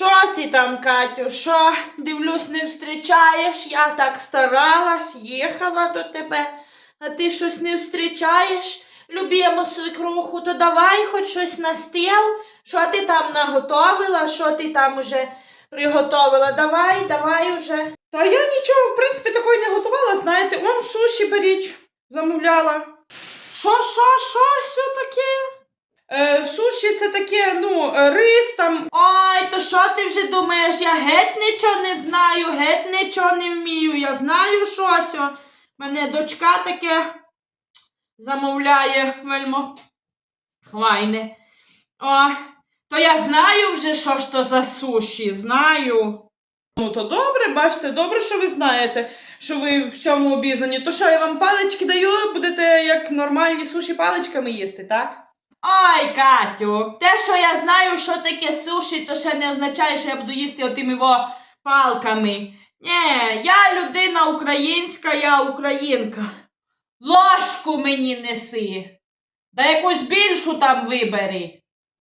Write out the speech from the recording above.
Що ти там, Катю? Що? Дивлюсь, не встрічаєш. Я так старалась, їхала до тебе, а ти щось не встрічаєш. Любимо свекруху, то давай хоч щось на стіл. Що ти там наготовила, що ти там уже приготовила? Давай, давай уже. Та я нічого, в принципі, такої не готувала, знаєте, он суші беріть, замовляла. Що, що, що? Е, суші це таке, ну, е, рис там. Ой, то що ти вже думаєш? Я геть нічого не знаю, геть нічого не вмію. Я знаю щось. о. Мене дочка таке замовляє вельмо. Хвайне. О, то я знаю вже, що ж то за суші, знаю. Ну, то добре, бачите, добре, що ви знаєте, що ви в всьому обізнані. То що я вам палички даю, будете як нормальні суші паличками їсти, так? Ой, Катю, те, що я знаю, що таке суші, то ще не означає, що я буду їсти отими його палками. Ні, я людина українська, я українка. Ложку мені неси. Да якусь більшу там вибери.